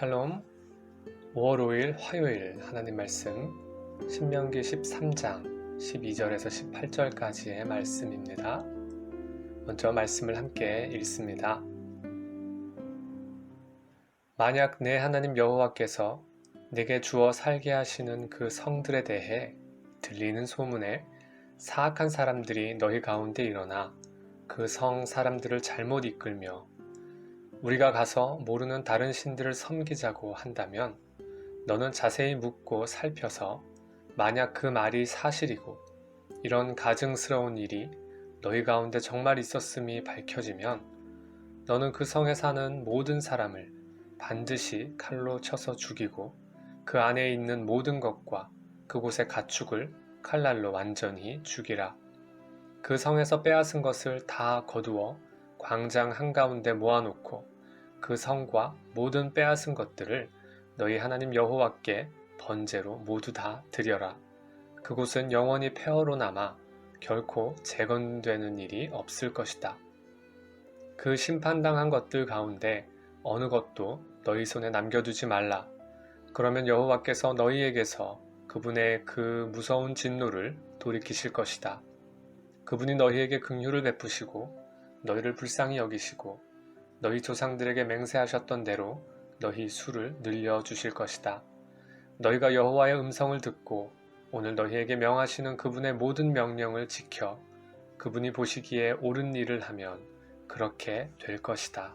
샬롬 5월 5일 화요일 하나님 말씀 신명기 13장 12절에서 18절까지의 말씀입니다. 먼저 말씀을 함께 읽습니다. 만약 내 하나님 여호와께서 내게 주어 살게 하시는 그 성들에 대해 들리는 소문에 사악한 사람들이 너희 가운데 일어나 그 성 사람들을 잘못 이끌며 우리가 가서 모르는 다른 신들을 섬기자고 한다면 너는 자세히 묻고 살펴서 만약 그 말이 사실이고 이런 가증스러운 일이 너희 가운데 정말 있었음이 밝혀지면 너는 그 성에 사는 모든 사람을 반드시 칼로 쳐서 죽이고 그 안에 있는 모든 것과 그곳의 가축을 칼날로 완전히 죽이라. 그 성에서 빼앗은 것을 다 거두어 광장 한가운데 모아놓고 그 성과 모든 빼앗은 것들을 너희 하나님 여호와께 번제로 모두 다 드려라. 그곳은 영원히 폐허로 남아 결코 재건되는 일이 없을 것이다. 그 심판당한 것들 가운데 어느 것도 너희 손에 남겨두지 말라. 그러면 여호와께서 너희에게서 그분의 그 무서운 진노를 돌이키실 것이다. 그분이 너희에게 긍휼을 베푸시고 너희를 불쌍히 여기시고 너희 조상들에게 맹세하셨던 대로 너희 수를 늘려 주실 것이다. 너희가 여호와의 음성을 듣고 오늘 너희에게 명하시는 그분의 모든 명령을 지켜 그분이 보시기에 옳은 일을 하면 그렇게 될 것이다.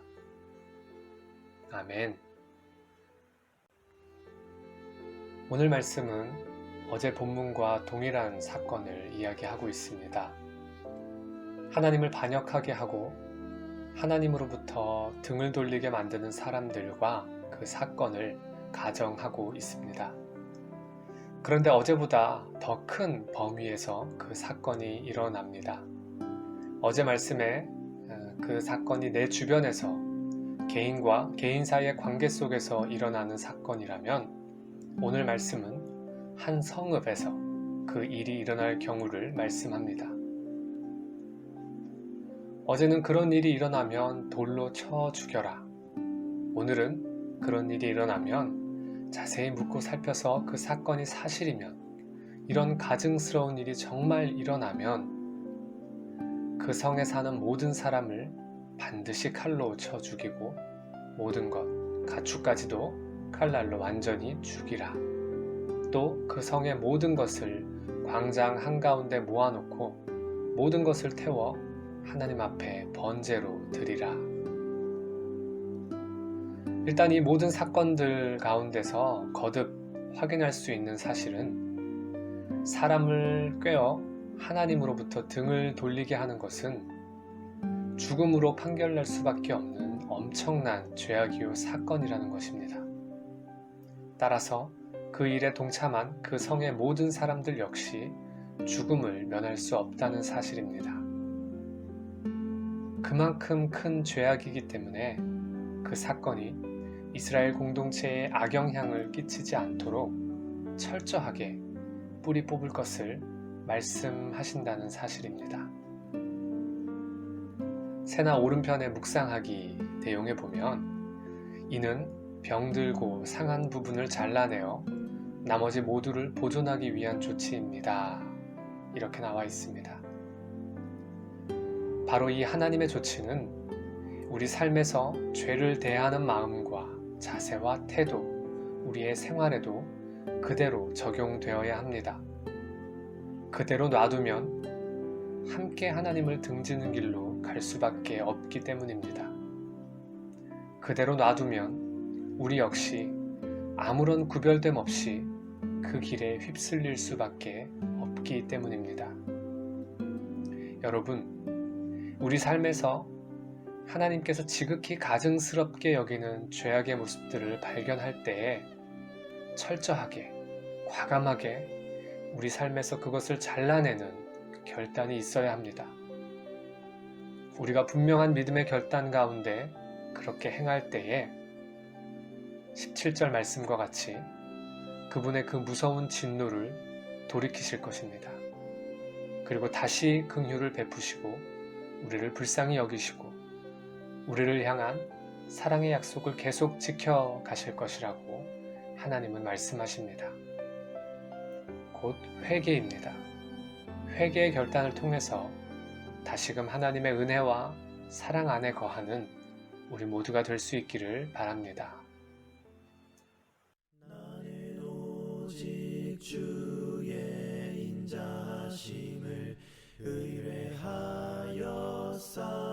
아멘. 오늘 말씀은 어제 본문과 동일한 사건을 이야기하고 있습니다. 하나님을 반역하게 하고 하나님으로부터 등을 돌리게 만드는 사람들과 그 사건을 가정하고 있습니다. 그런데 어제보다 더 큰 범위에서 그 사건이 일어납니다. 어제 말씀에 어, 그 사건이 내 주변에서 개인과 개인 사이의 관계 속에서 일어나는 사건이라면 오늘 말씀은 한 성읍에서 그 일이 일어날 경우를 말씀합니다. 어제는 그런 일이 일어나면 돌로 쳐 죽여라. 오늘은 그런 일이 일어나면 자세히 묻고 살펴서 그 사건이 사실이면 이런 가증스러운 일이 정말 일어나면 그 성에 사는 모든 사람을 반드시 칼로 쳐 죽이고 모든 것, 가축까지도 칼날로 완전히 죽이라. 또 그 성의 모든 것을 광장 한가운데 모아놓고 모든 것을 태워 하나님 앞에 번제로 드리라. 일단 이 모든 사건들 가운데서 거듭 확인할 수 있는 사실은 사람을 꿰어 하나님으로부터 등을 돌리게 하는 것은 죽음으로 판결날 수밖에 없는 엄청난 죄악이요 사건이라는 것입니다. 따라서 그 일에 동참한 그 성의 모든 사람들 역시 죽음을 면할 수 없다는 사실입니다. 그만큼 큰 죄악이기 때문에 그 사건이 이스라엘 공동체에 악영향을 끼치지 않도록 철저하게 뿌리 뽑을 것을 말씀하신다는 사실입니다. 세나 오른편의 묵상하기 내용에 보면 이는 병들고 상한 부분을 잘라내어 나머지 모두를 보존하기 위한 조치입니다. 이렇게 나와 있습니다. 바로 이 하나님의 조치는 우리 삶에서 죄를 대하는 마음과 자세와 태도, 우리의 생활에도 그대로 적용되어야 합니다. 그대로 놔두면 함께 하나님을 등지는 길로 갈 수밖에 없기 때문입니다. 그대로 놔두면 우리 역시 아무런 구별됨 없이 그 길에 휩쓸릴 수밖에 없기 때문입니다. 여러분, 우리 삶에서 하나님께서 지극히 가증스럽게 여기는 죄악의 모습들을 발견할 때에 철저하게, 과감하게 우리 삶에서 그것을 잘라내는 결단이 있어야 합니다. 우리가 분명한 믿음의 결단 가운데 그렇게 행할 때에 17절 말씀과 같이 그분의 그 무서운 진노를 돌이키실 것입니다. 그리고 다시 긍휼을 베푸시고 우리를 불쌍히 여기시고 우리를 향한 사랑의 약속을 계속 지켜 가실 것이라고 하나님은 말씀하십니다. 곧 회개입니다. 회개의 결단을 통해서 다시금 하나님의 은혜와 사랑 안에 거하는 우리 모두가 될 수 있기를 바랍니다. 나